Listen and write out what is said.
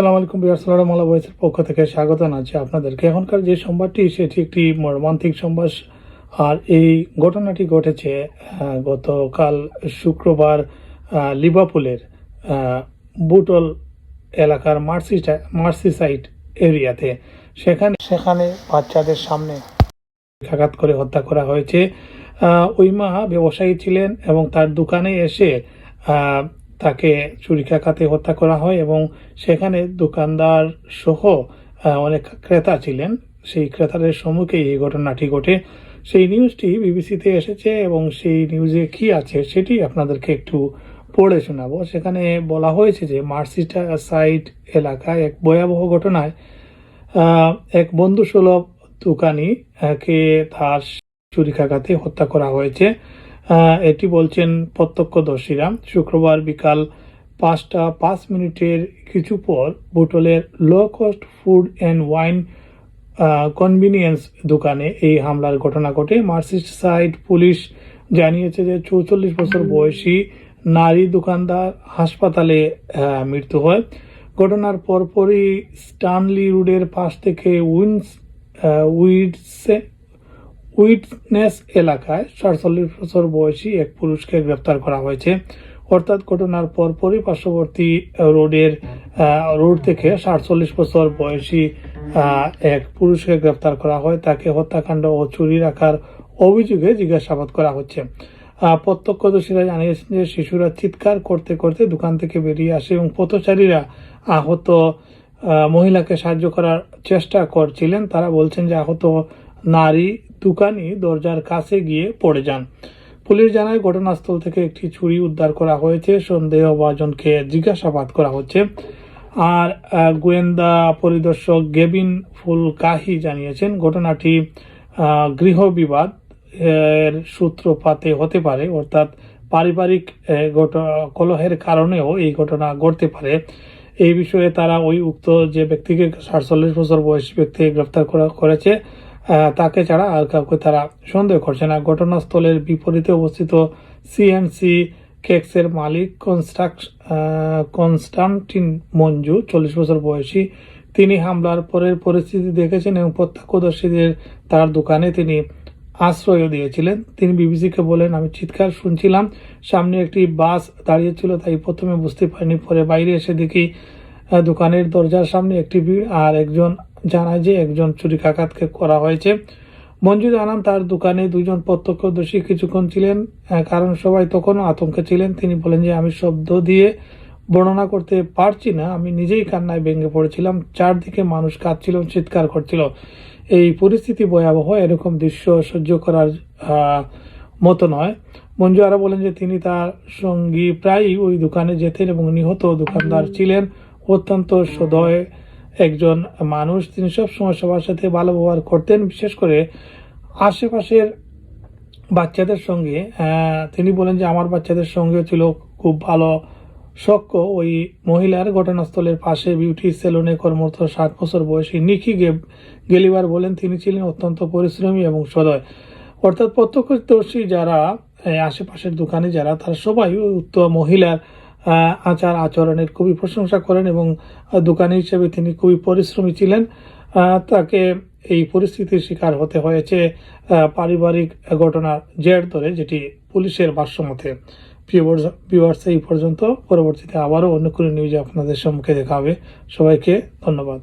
আসসালামু আলাইকুম বিহার সালাম মালা বয়েসের পক্ষ থেকে স্বাগত জানাচ্ছি আপনাদেরকে। এখনকার যে সোমবারটি সেটি একটি মর্মান্তিক সোমবার আর এই ঘটনাটি ঘটেছে গতকাল শুক্রবার আহ, লিভারপুলের বুটল এলাকার মার্সি মার্সি সাইড এরিয়াতে। সেখানে সেখানে বাচ্চাদের সামনে আঘাত করে হত্যা করা হয়েছে। আহ, ওই মা ব্যবসায়ী ছিলেন এবং তার দোকানে এসে তাকে ছুরিকাঘাতে হত্যা করা হয় এবং সেখানে দোকানদার সহ অনেক ক্রেতা ছিলেন। সেই ক্রেতাদের সম্মুখে এই ঘটনাটি ঘটে। সেই নিউজটি বিবিসিতে এসেছে এবং সেই নিউজে কি আছে সেটি আপনাদেরকে একটু পড়ে শোনাবো। সেখানে বলা হয়েছে যে মার্সিটা সাইড এলাকায় এক ভয়াবহ ঘটনায় এক বন্ধুসুলভ দোকানি কে তার ছুরিকাঘাতে হত্যা করা হয়েছে। এটি বলছেন প্রত্যক্ষদর্শীরা। শুক্রবার বিকাল পাঁচটা পাঁচ মিনিটের কিছু পর বোটলের low cost food and wine convenience দোকানে এই হামলার ঘটনা ঘটে। মার্সিসাইড পুলিশ জানিয়েছে যে চৌচল্লিশ বছর বয়সী নারী দোকানদার হাসপাতালে মৃত্যু হয়। ঘটনার পরপরই স্টানলি রোডের পাশ থেকে উইন্স উইডসে উইটনেস এলাকায় সাতচল্লিশ বছর বয়সী এক পুরুষকে গ্রেপ্তার করা হয়েছে। অর্থাৎ ঘটনার পরপরই পার্শ্ববর্তী রোডের রোড থেকে সাতচল্লিশ বছর বয়সী এক পুরুষকে গ্রেপ্তার করা হয়। তাকে হত্যাকাণ্ড ও চুরি রাখার অভিযোগে জিজ্ঞাসাবাদ করা হচ্ছে। প্রত্যক্ষদর্শীরা জানিয়েছেন যে শিশুরা চিৎকার করতে করতে দোকান থেকে বেরিয়ে আসে এবং পথচারীরা আহত মহিলাকে সাহায্য করার চেষ্টা করছিলেন। তারা বলছেন যে আহত নারী দোকানি দরজার কাছে গিয়ে পড়ে যান। পুলিশ জানায় ঘটনাস্থল থেকে একটি ছুরি উদ্ধার করা হয়েছে। সন্দেহভাজনকে জিজ্ঞাসাবাদ করা হচ্ছে। আর গোয়েন্দা পরিদর্শক গেবিন ফুলকাহি জানিয়েছেন ঘটনাটি আহ, গৃহ বিবাদ এর সূত্রপাতে হতে পারে। অর্থাৎ পারিবারিক কলহের কারণেও এই ঘটনা ঘটতে পারে। এই বিষয়ে তারা ওই উক্ত যে ব্যক্তিকে সাতচল্লিশ বছর বয়সী ব্যক্তিকে গ্রেফতার করা করেছে তাকে ছাড়া আর কাউকে তারা সন্দেহ করছে না। ঘটনাস্থলের বিপরীতে অবস্থিত সিএনসি কেক্সের মালিক কনস্ট্রাক্ট কনস্টান্টিন মঞ্জু, চল্লিশ বছর বয়সী। তিনি হামলার পরের পরিস্থিতি দেখেছেন এবং প্রত্যক্ষদর্শীদের তার দোকানে তিনি আশ্রয়ও দিয়েছিলেন। তিনি বিবিসিকে বলেন, আমি চিৎকার শুনছিলাম, সামনে একটি বাস দাঁড়িয়েছিল, তাই প্রথমে বুঝতে পারিনি, পরে বাইরে এসে দেখি দোকানের দরজার সামনে একটি ভিড় আর একজন জানায় যে একজন চুরিকাঘাতকে করা হয়েছে। মঞ্জু জানান তার দোকানে দুজন প্রত্যক্ষদর্শী কিছুক্ষণ ছিলেন। কারণ সবাই তখনও আতঙ্কে ছিলেন। তিনি বলেন যে, আমি শব্দ দিয়ে বর্ণনা করতে পারছি না। আমি নিজেই কান্নায় ভেঙে পড়েছিলাম। চারদিকে মানুষ কাঁদছিল, চিৎকার করছিল। এই পরিস্থিতি ভয়াবহ, এরকম দৃশ্য সহ্য করার মতো নয়। মঞ্জু আরও বলেন যে, তিনি তার সঙ্গী প্রায়ই ওই দোকানে যেতেন এবং নিহত দোকানদার ছিলেন। অত্যন্ত সদয় একজন মানুষ, তিনি সবসময় সবার সাথে ভালো ব্যবহার করতেন, বিশেষ করে আশেপাশের বাচ্চাদের সঙ্গে। তিনি বলেন যে, আমার বাচ্চাদের সঙ্গে ছিল খুব ভালো সক্য ওই মহিলার ঘটনাস্থলের পাশে বিউটি সেলুনে কর্মরত ষাট বছর বয়সী নিকি গে- গেলিবার বলেন, তিনি ছিলেন অত্যন্ত পরিশ্রমী এবং সদয়। অর্থাৎ প্রত্যক্ষদর্শী যারা আশেপাশের দোকানে যারা, তারা সবাই উক্ত মহিলার আচার আচরণের খুবই প্রশংসা করেন এবং দোকানি হিসেবে তিনি খুবই পরিশ্রমী ছিলেন। তাকে এই পরিস্থিতির শিকার হতে হয়েছে পারিবারিক ঘটনার জের ধরে, যেটি পুলিশের ভাষ্যমতে এই পর্যন্ত। পরবর্তীতে আবারও অন্য কোনো নিউজে আপনাদের সম্মুখে দেখা হবে। সবাইকে ধন্যবাদ।